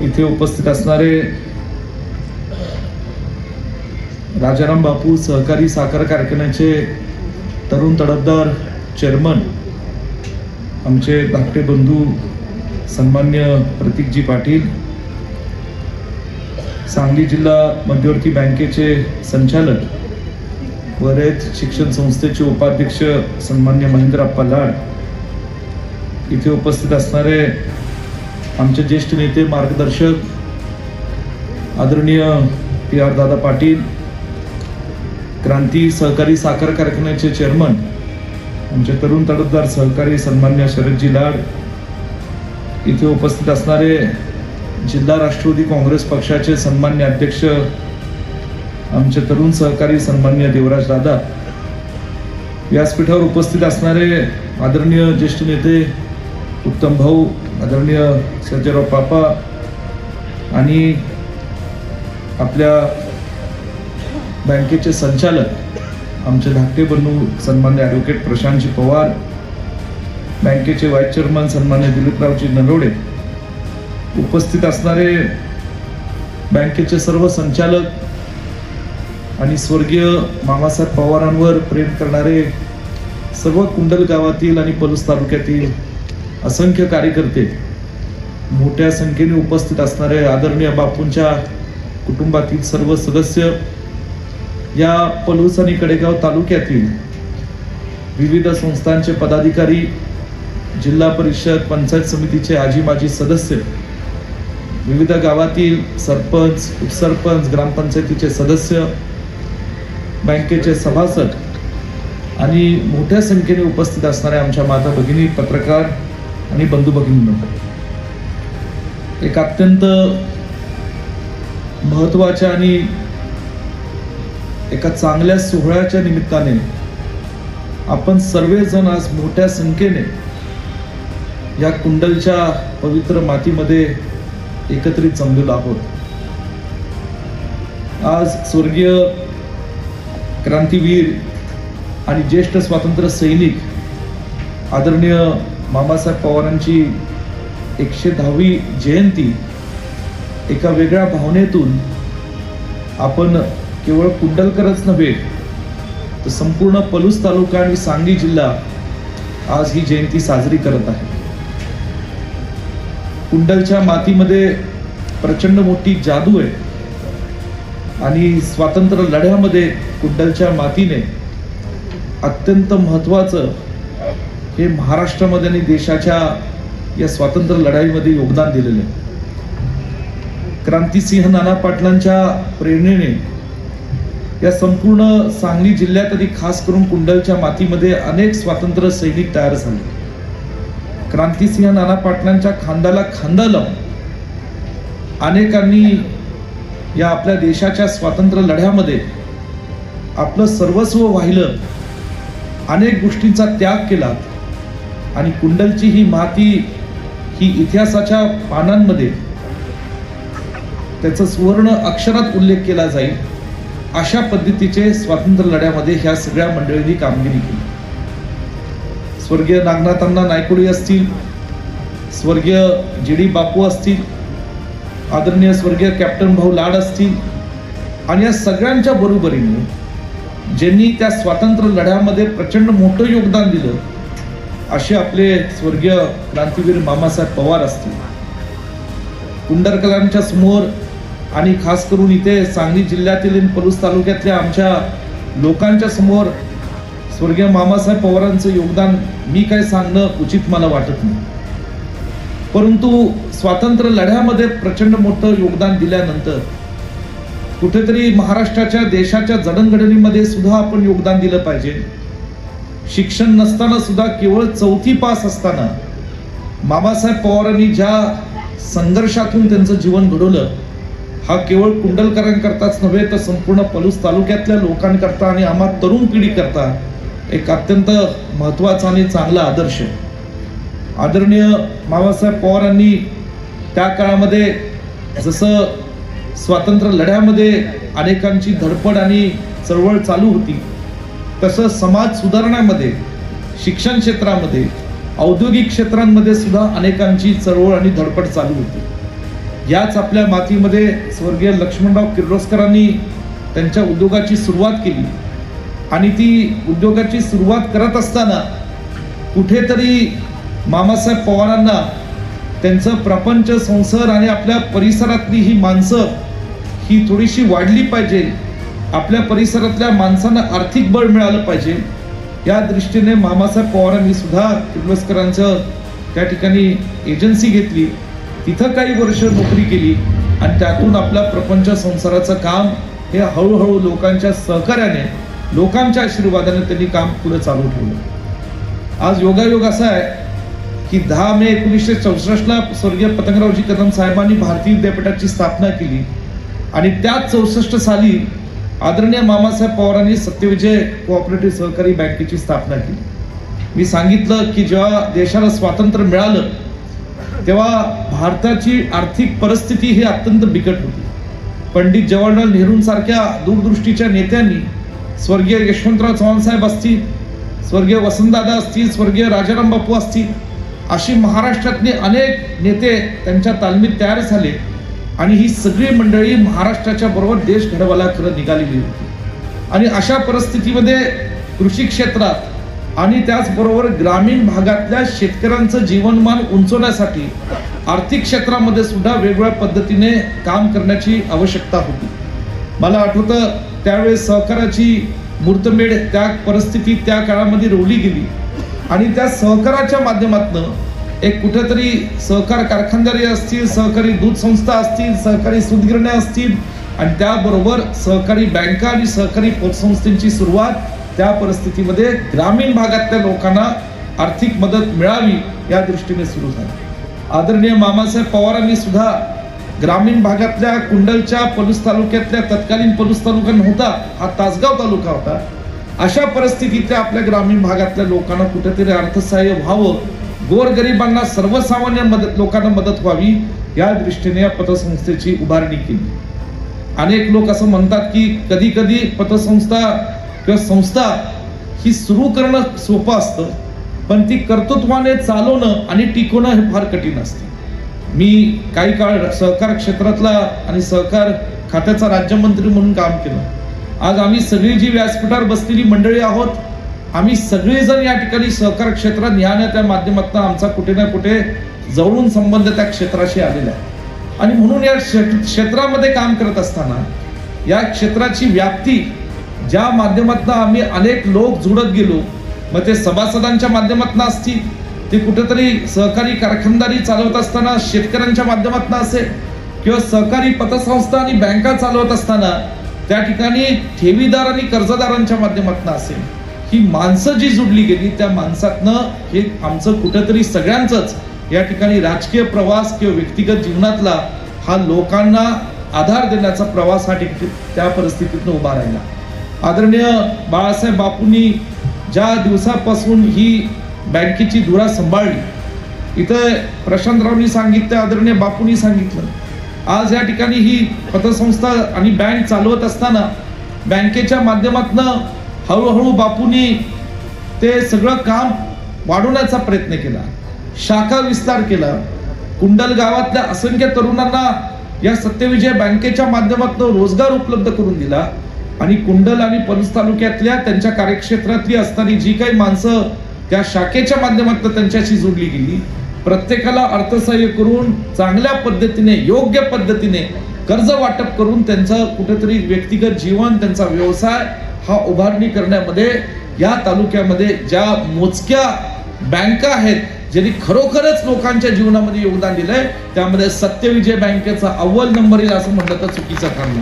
इथे उपस्थित असणारे राजाराम बापू सहकारी साखर कारखान्याचे तरुण तडफदार चेअरमन आमचे धाकटे बंधू सन्मान्य प्रतीकजी पाटील सांगली जिल्हा मध्यवर्ती बँकेचे संचालक वरेत शिक्षण संस्थेचे उपाध्यक्ष सन्मान्य महेंद्रप्पा लाड इथे उपस्थित असणारे आमचे ज्येष्ठ नेते मार्गदर्शक आदरणीय पी आर दादा पाटील क्रांती सहकारी साखर कारखान्याचे चेअरमन आमचे तरुण तडफदार सहकारी सन्मान्य शरदजी लाड इथे उपस्थित असणारे जिल्हा राष्ट्रवादी काँग्रेस पक्षाचे सन्मान्य अध्यक्ष आमचे तरुण सहकारी सन्मान्य देवराज दादा व्यासपीठावर उपस्थित असणारे आदरणीय ज्येष्ठ नेते उत्तम भाऊ आदरणीय सर्जेराव पापा आणि आपल्या बँकेचे संचालक आमचे धाकटे बंधू सन्मान्य ॲडव्होकेट प्रशांतजी पवार बँकेचे व्हाईस चेअरमन सन्मान्य दिलीपरावजी नरोडे उपस्थित असणारे बँकेचे सर्व संचालक आणि स्वर्गीय मामासाहेब पवारांवर प्रेम करणारे सर्व कुंडल गावातील आणि पलूस तालुक्यातील असंख्य कार्यकर्ते मोठ्या संख्येने उपस्थित असणारे आदरणीय बापूंच्या कुटुंबातील सर्व सदस्य या पलूस आणि कडेगाव तालुक्यातील विविध संस्थांचे पदाधिकारी जिल्हा परिषद पंचायत समितीचे आजी माजी सदस्य विविध गावातील सरपंच उपसरपंच ग्रामपंचायतीचे सदस्य बँकेचे सभासद आणि मोठ्या संख्येने उपस्थित असणाऱ्या आमच्या माता भगिनी पत्रकार आणि बंधू भगिनींनो एक अत्यंत महत्त्वाच्या आणि एका चांगल्या सोहळ्याच्या निमित्ताने आपण सर्वजण आज मोठ्या संख्येने या कुंडलच्या पवित्र मातीमध्ये एकत्रित जमलेलो आहोत. आज स्वर्गीय क्रांतीवीर आणि ज्येष्ठ स्वातंत्र्य सैनिक आदरणीय मामासाहेब पवारांची एकशे दहावी जयंती एका वेगळ्या भावनेतून आपण केवळ कुंडलकरच नव्हे तर संपूर्ण पलूस तालुका आणि सांगली जिल्हा आज ही जयंती साजरी करत आहे. कुंडलच्या मातीमध्ये प्रचंड मोठी जादू आहे आणि स्वातंत्र्य लढ्यामध्ये कुंडलच्या मातीने अत्यंत महत्त्वाचं हे महाराष्ट्रामध्ये आणि देशाच्या या स्वातंत्र्य लढाईमध्ये योगदान दिलेलं आहे. क्रांतिसिंह नाना पाटलांच्या प्रेरणेने या संपूर्ण सांगली जिल्ह्यात आणि खास करून कुंडलच्या मातीमध्ये अनेक स्वातंत्र्य सैनिक तयार झाले. क्रांतिसिंह नाना पाटलांच्या खांद्याला खांदा लावून अनेकांनी या आपल्या देशाच्या स्वातंत्र्य लढ्यामध्ये आपलं सर्वस्व वाहिलं अनेक गोष्टींचा त्याग केला आणि कुंडलची ही माती ही इतिहासाच्या पानांमध्ये त्याचा सुवर्ण अक्षरात उल्लेख केला जाईल. अशा पद्धतीचे स्वातंत्र्य लढ्यामध्ये ह्या सगळ्या मंडळींनी कामगिरी केली. स्वर्गीय नागनाथांना नायकुडी असतील स्वर्गीय जी डी बापू असतील आदरणीय स्वर्गीय कॅप्टन भाऊ लाड असतील आणि या सगळ्यांच्या बरोबरीने ज्यांनी त्या स्वातंत्र्य लढ्यामध्ये प्रचंड मोठं योगदान दिलं असे आपले स्वर्गीय क्रांतीवीर मामासाहेब पवार असतील. कुंडरकरांच्या समोर आणि खास करून इथे सांगली जिल्ह्यातील पलूस तालुक्यातल्या आमच्या लोकांच्या समोर स्वर्गीय मामासाहेब पवारांचं योगदान मी काय सांगणं उचित मला वाटत नाही. परंतु स्वातंत्र्य लढ्यामध्ये प्रचंड मोठं योगदान दिल्यानंतर कुठेतरी महाराष्ट्राच्या देशाच्या जडणघडणीमध्ये सुद्धा आपण योगदान दिलं पाहिजे. शिक्षण नसताना सुद्धा केवळ चौथी पास असताना मामासाहेब पवारांनी ज्या संघर्षातून त्यांचं जीवन घडवलं हा केवळ कुंडलकरांकरताच नव्हे तर संपूर्ण पलूस तालुक्यातल्या लोकांकरता आणि आम्हा तरुण पिढीकरता एक अत्यंत महत्त्वाचा आणि चांगला आदर्श आदरणीय मामासाहेब पवारांनी त्या काळामध्ये जसं स्वातंत्र्य लढ्यामध्ये अनेकांची धडपड आणि चळवळ चालू होती तसं समाज सुधारण्यामध्ये शिक्षण क्षेत्रामध्ये औद्योगिक क्षेत्रांमध्ये सुद्धा अनेकांची चळवळ आणि धडपड चालू होती. याच आपल्या मातीमध्ये स्वर्गीय लक्ष्मणराव किर्लोस्करांनी त्यांच्या उद्योगाची सुरुवात केली. आणि ती उद्योगाची सुरुवात करत असताना कुठेतरी मामासाहेब पवारांना त्यांचं प्रपंच संसार आणि आपल्या परिसरातली ही माणसं ही थोडीशी वाढली पाहिजे आपल्या परिसरातल्या माणसांना आर्थिक बळ मिळालं पाहिजे. या दृष्टीने मामासाहेब पवारांनी सुद्धा किर्लोस्करांचं त्या ठिकाणी एजन्सी घेतली. तिथं काही वर्ष नोकरी केली आणि त्यातून आपल्या प्रपंच संसाराचं काम हे हळूहळू लोकांच्या सहकार्याने लोकांच्या आशीर्वादाने त्यांनी काम पुढे चालू ठेवलं. आज योगायोग असा आहे की दहा मे एकोणीसशे चौसष्टला स्वर्गीय पतंगरावजी कदम साहेबांनी भारतीय विद्यापीठाची स्थापना केली आणि त्याच चौसष्ट साली आदरणीय मामासाहेब पवारांनी सत्यविजय कोऑपरेटिव्ह सहकारी बँकेची स्थापना केली. मी सांगितलं की जेव्हा देशाला स्वातंत्र्य मिळालं तेव्हा भारताची आर्थिक परिस्थिती ही अत्यंत बिकट होती. पंडित जवाहरलाल नेहरूंसारख्या दूरदृष्टीच्या नेत्यांनी स्वर्गीय यशवंतराव चव्हाण साहेब असतील स्वर्गीय वसंतदादा असतील स्वर्गीय राजाराम बापू असतील अशी महाराष्ट्रातले अनेक नेते त्यांच्या तालमीत तयार झाले. आणि ही सगळी मंडळी महाराष्ट्राच्या बरोबर देश घडवायला खरं निघालेली होती. आणि अशा परिस्थितीमध्ये कृषी क्षेत्रात आणि त्याचबरोबर ग्रामीण भागातल्या शेतकऱ्यांचं जीवनमान उंचवण्यासाठी आर्थिक क्षेत्रामध्ये सुद्धा वेगवेगळ्या पद्धतीने काम करण्याची आवश्यकता होती. मला आठवतं त्यावेळेस सहकाराची मूर्तमेढ त्या परिस्थितीत त्या काळामध्ये रोवली गेली. आणि त्या सहकाराच्या माध्यमातनं एक कुठेतरी सहकार कारखानदारी असतील सहकारी दूध संस्था असतील सहकारी सूतगिरण्या असतील आणि त्याबरोबर सहकारी बँका आणि सहकारी पतसंस्थेची सुरुवात त्या परिस्थितीमध्ये ग्रामीण भागातल्या लोकांना आर्थिक मदत मिळावी या दृष्टीने सुरू झाली. आदरणीय मामासाहेब पवारांनी सुद्धा ग्रामीण भागातल्या कुंडलच्या पलूस तालुक्यातल्या तत्कालीन पलूस तालुका नव्हता हा तासगाव तालुका होता. अशा परिस्थितीतल्या आपल्या ग्रामीण भागातल्या लोकांना कुठेतरी अर्थसहाय्य व्हावं गोरगरिबांना सर्वसामान्य मदत लोकांना मदत व्हावी या दृष्टीने या पतसंस्थेची उभारणी केली. अनेक लोक असं म्हणतात की कधी कधी पतसंस्था किंवा संस्था ही सुरू करणं सोपं असतं पण ती कर्तृत्वाने चालवणं आणि टिकवणं हे फार कठीण असते. मी काही काळ सहकार क्षेत्रातला आणि सहकार खात्याचा राज्यमंत्री म्हणून काम केलं. आज आम्ही सगळी जी व्यासपीठावर बसलेली मंडळी आहोत आम्ही सगळेजण या ठिकाणी सहकार क्षेत्रात न्यायाच्या माध्यमातून आमचा कुठे ना कुठे जवळून संबंध त्या क्षेत्राशी आलेला आहे. आणि म्हणून या क्षेत्रामध्ये काम करत असताना या क्षेत्राची व्याप्ती ज्या माध्यमातून आम्ही अनेक लोक जुळत गेलो मग ते सभासदांच्या माध्यमातून असतील ते कुठेतरी सहकारी कारखानदारी चालवत असताना शेतकऱ्यांच्या माध्यमातून असेल किंवा सहकारी पतसंस्था आणि बँका चालवत असताना त्या ठिकाणी ठेवीदार आणि कर्जदारांच्या माध्यमातून असेल. ही माणसं जी जुडली गेली त्या माणसातनं हे आमचं कुठंतरी सगळ्यांचंच या ठिकाणी राजकीय प्रवास किंवा व्यक्तिगत जीवनातला हा लोकांना आधार देण्याचा प्रवास हा ठिक त्या परिस्थितीतनं उभा राहिला. आदरणीय बाळासाहेब बापूंनी ज्या दिवसापासून ही बँकेची धुरा सांभाळली इथं प्रशांतरावनी सांगितलं आदरणीय बापूंनी सांगितलं. आज या ठिकाणी ही पतसंस्था आणि बँक चालवत असताना बँकेच्या माध्यमातनं हळूहळू बापूंनी ते सगळं काम वाढवण्याचा प्रयत्न केला. शाखा विस्तार केला. कुंडल गावातल्या असंख्य तरुणांना या सत्यविजय बँकेच्या माध्यमातून रोजगार उपलब्ध करून दिला आणि कुंडल आणि पणस तालुक्यातल्या त्यांच्या कार्यक्षेत्रातली असणारी जी काही माणसं त्या शाखेच्या माध्यमातून त्यांच्याशी जोडली गेली प्रत्येकाला अर्थसहाय्य करून चांगल्या पद्धतीने योग्य पद्धतीने कर्ज वाटप करून त्यांचं कुठेतरी व्यक्तिगत जीवन त्यांचा व्यवसाय हा उभारणी करण्यामध्ये या तालुक्यामध्ये ज्या मोजक्या बँका आहेत ज्यांनी खरोखरच लोकांच्या जीवनामध्ये योगदान दिलंय त्यामध्ये सत्यविजय बँकेचा अव्वल नंबर येईल असं म्हणलं तर चुकीचं कारण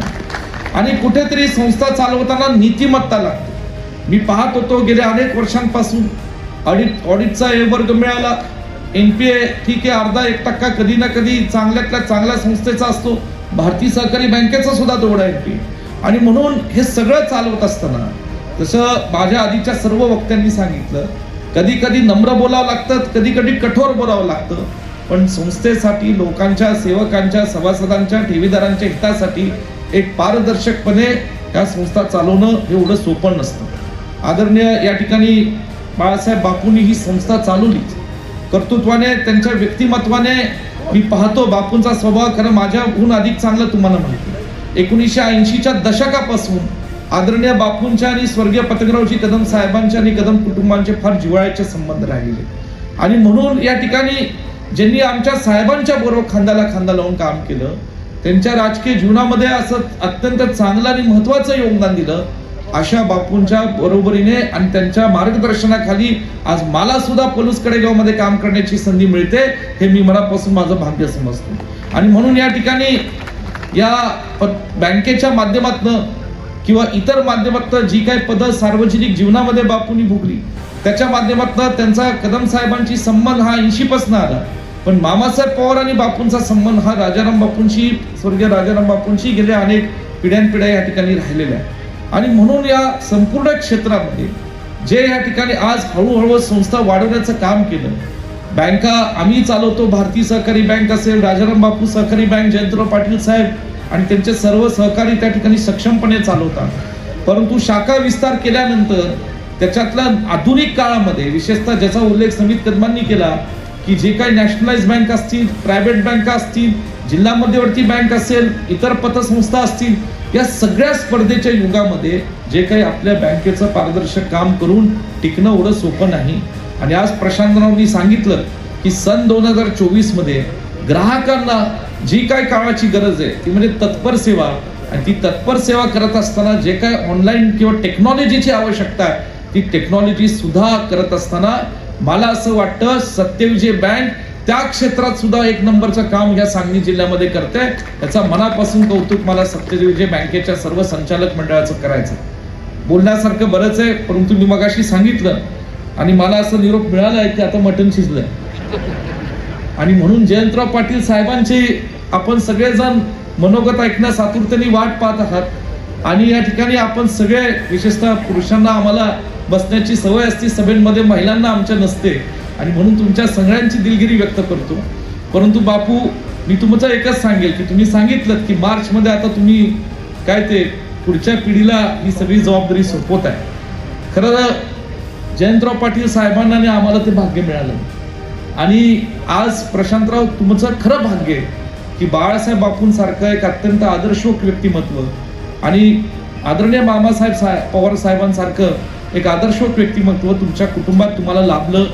आणि कुठेतरी संस्था चालवताना नीतिमत्ता लागते. मी पाहत होतो गेल्या अनेक वर्षांपासून ऑडिट ऑडिटचा ए वर्ग मिळाला. एन पी ए ठीक आहे अर्धा एक टक्का कधी ना कधी चांगल्यातल्या चांगल्या संस्थेचा असतो. भारतीय सहकारी बँकेचा सुद्धा तेवढा एनपीए आणि म्हणून हे सगळं चालवत असताना जसं माझ्या आधीच्या सर्व वक्त्यांनी सांगितलं कधी कधी नम्र बोलावं लागतं कधी कधी कठोर बोलावं लागतं पण संस्थेसाठी लोकांच्या सेवकांच्या सभासदांच्या ठेवीदारांच्या हितासाठी एक पारदर्शकपणे या संस्था चालवणं एवढं सोपं नसतं आदरणीय या ठिकाणी बाळासाहेब बापूंनी ही संस्था चालवली कर्तृत्वाने त्यांच्या व्यक्तिमत्वाने मी पाहतो बापूंचा स्वभाव खरं माझ्याहून अधिक चांगलं तुम्हाला माहिती आहे. एकोणीसशे ऐंशीच्या दशकापासून आदरणीय बापूंच्या आणि स्वर्गीय पतंगरावजी कदम साहेबांच्या आणि कदम कुटुंबांचे फार जिव्हाळ्याचे संबंध राहिले आणि म्हणून या ठिकाणी ज्यांनी आमच्या साहेबांच्या बरोबर खांद्याला खांदा लावून काम केलं त्यांच्या राजकीय जीवनामध्ये असं अत्यंत चांगलं आणि महत्वाचं योगदान दिलं अशा बापूंच्या बरोबरीने आणि त्यांच्या मार्गदर्शनाखाली आज मला सुद्धा पलूस कडेगावमध्ये काम करण्याची संधी मिळते हे मी मनापासून माझं भाग्य समजतो. आणि म्हणून या ठिकाणी या प- बँकेच्या माध्यमातनं किंवा इतर माध्यमातनं जी काही पदं सार्वजनिक जीवनामध्ये बापूंनी भोगली त्याच्या माध्यमातनं त्यांचा कदम साहेबांची संबंध हा ऐंशी आला. पण मामासाहेब पवार आणि बापूंचा संबंध हा राजाराम बापूंशी स्वर्गीय राजाराम बापूंशी गेल्या अनेक पिढ्यानपिढ्या या ठिकाणी राहिलेल्या आहे आणि म्हणून या संपूर्ण क्षेत्रामध्ये जे या ठिकाणी आज हळूहळू संस्था वाढवण्याचं काम केलं बँका आम्ही चालवतो भारतीय सहकारी बँक असेल राजाराम बापू सहकारी बँक जयंतराव पाटील साहेब आणि त्यांचे सर्व सहकारी त्या ठिकाणी सक्षमपणे चालवतात. परंतु शाखा विस्तार केल्यानंतर त्याच्यातल्या आधुनिक काळामध्ये विशेषतः ज्याचा उल्लेख समित कदमांनी केला की जे काही नॅशनलाइज बँक असतील प्रायव्हेट बँका असतील जिल्हा मध्यवर्ती बँक असेल इतर पतसंस्था असतील या सगळ्या स्पर्धेच्या युगामध्ये जे काही आपल्या बँकेचं पारदर्शक काम करून टिकणं एवढं सोपं नाही. आणि आज प्रशांतरावनी सांगितलं की सन दोन हजार चोवीसमध्ये ग्राहकांना जी काय काळाची गरज आहे ती म्हणजे तत्पर सेवा. आणि ती तत्पर सेवा करत असताना जे काय ऑनलाईन किंवा टेक्नॉलॉजीची आवश्यकता आहे ती टेक्नॉलॉजी सुद्धा करत असताना मला असं वाटतं सत्यविजय बँक त्या क्षेत्रात सुद्धा एक नंबरचं काम या सांगली जिल्ह्यामध्ये करते याचा मनापासून कौतुक मला सत्यविजय बँकेच्या सर्व संचालक मंडळाचं करायचं बोलण्यासारखं बरंच आहे परंतु मी मगाशी सांगितलं आणि मला असं निरोप मिळाला आहे की आता मटण शिजलंय. आणि म्हणून जयंतराव पाटील साहेबांची आपण सगळेजण मनोगत ऐकण्यास आतुरतेने वाट पाहत आहात. आणि या ठिकाणी आपण सगळे विशेषतः पुरुषांना आम्हाला बसण्याची सवय असते सभेमध्ये महिलांना आमच्या नसते. आणि म्हणून तुमच्या सगळ्यांची दिलगिरी व्यक्त करतो. परंतु बापू मी तुमचं एकच सांगेल की तुम्ही सांगितलं की मार्चमध्ये आता तुम्ही काय ते पुढच्या पिढीला ही सगळी जबाबदारी सोपवत आहे खरं जयंतराव पाटील साहेबांना आणि आम्हाला ते भाग्य मिळालं. आणि आज प्रशांतराव तुमचं खरं भाग्य आहे की बाळासाहेब बापूंसारखं एक अत्यंत आदर्शोक व्यक्तिमत्व आणि आदरणीय मामासाहेब साहेब पवार साहेबांसारखं एक आदर्शोक व्यक्तिमत्व तुमच्या कुटुंबात तुम्हाला लाभलं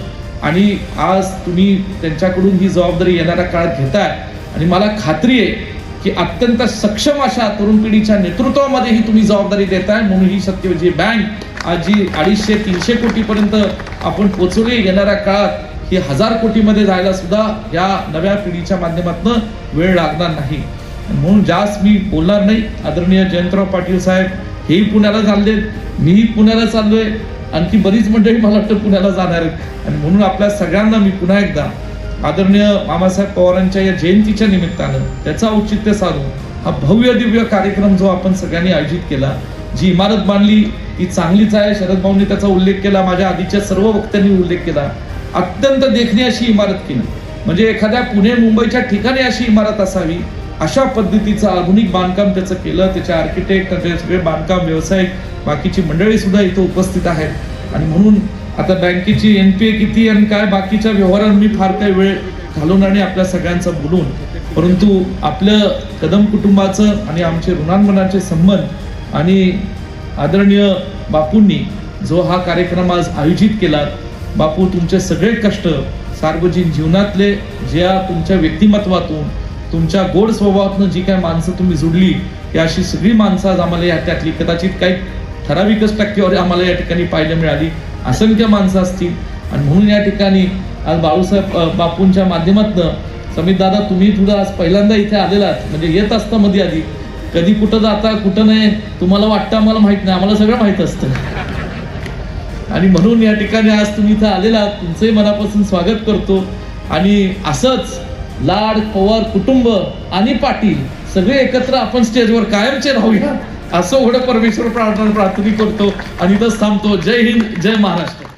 आणि आज तुम्ही त्यांच्याकडून ही जबाबदारी येणाऱ्या काळात घेताय. आणि मला खात्री आहे की अत्यंत सक्षम अशा तरुण पिढीच्या नेतृत्वामध्ये ही तुम्ही जबाबदारी देताय म्हणून ही सत्यविजय बँक आज जी अडीचशे तीनशे कोटीपर्यंत आपण पोचवली येणाऱ्या काळात ही हजार कोटीमध्ये जायला सुद्धा या नव्या पिढीच्या माध्यमातून वेळ लागणार नाही. म्हणून जास्त मी बोलणार नाही. आदरणीय जयंतराव पाटील साहेब हेही पुण्याला चालले मीही पुण्याला चाललोय. आणखी बरीच मंडळी मला वाटतं पुण्याला जाणार आहेत. आणि म्हणून आपल्या सगळ्यांना मी पुन्हा एकदा आदरणीय मामासाहेब पवारांच्या या जयंतीच्या निमित्तानं त्याचं औचित्य साधून हा भव्य दिव्य कार्यक्रम जो आपण सगळ्यांनी आयोजित केला जी इमारत बांधली ती चांगलीच आहे. शरद भाऊंनी त्याचा उल्लेख केला. माझ्या आधीच्या सर्व वक्त्यांनी उल्लेख केला. अत्यंत देखणी अशी इमारत केली म्हणजे एखाद्या पुणे मुंबईच्या ठिकाणी अशी इमारत असावी अशा पद्धतीचं आधुनिक बांधकाम त्याचं केलं. त्याचे आर्किटेक्ट त्याचे सगळे बांधकाम व्यावसायिक बाकीची मंडळी सुद्धा इथं उपस्थित आहेत. आणि म्हणून आता बँकेची एन पी ए किती आणि काय बाकीच्या व्यवहारांवर मी फार काही वेळ घालून आणि आपल्या सगळ्यांचं बोलून. परंतु आपलं कदम कुटुंबाचं आणि आमचे ऋणांमनाचे संबंध आणि आदरणीय बापूंनी जो हा कार्यक्रम आज आयोजित केला बापू तुमचे सगळे कष्ट सार्वजनिक जीवनातले ज्या तुमच्या व्यक्तिमत्वातून तुमच्या गोड स्वभावातून जी काही माणसं तुम्ही जुडली या अशी सगळी माणसं आज आम्हाला या त्यातली कदाचित काही ठराविकच टक्केवारी आम्हाला या ठिकाणी पाहायला मिळाली. असंख्य माणसं असतील. आणि म्हणून या ठिकाणी आज बाळूसाहेब बापूंच्या माध्यमातनं समित दादा तुम्ही सुद्धा आज पहिल्यांदा इथे आलेलात म्हणजे येत असता मध्ये आधी. कधी कुठं जाता कुठं नाही तुम्हाला वाटतं आम्हाला माहीत नाही आम्हाला सगळं माहीत असतं. आणि म्हणून या ठिकाणी आज तुम्ही इथं आलेला तुमचंही मनापासून स्वागत करतो. आणि असंच लाड पवार कुटुंब आणि पाटील सगळे एकत्र आपण स्टेजवर कायमचे राहूया असं एवढं परमेश्वर प्रार्थना प्रार्थना करतो. आणि इथंच थांबतो. जय हिंद जय महाराष्ट्र.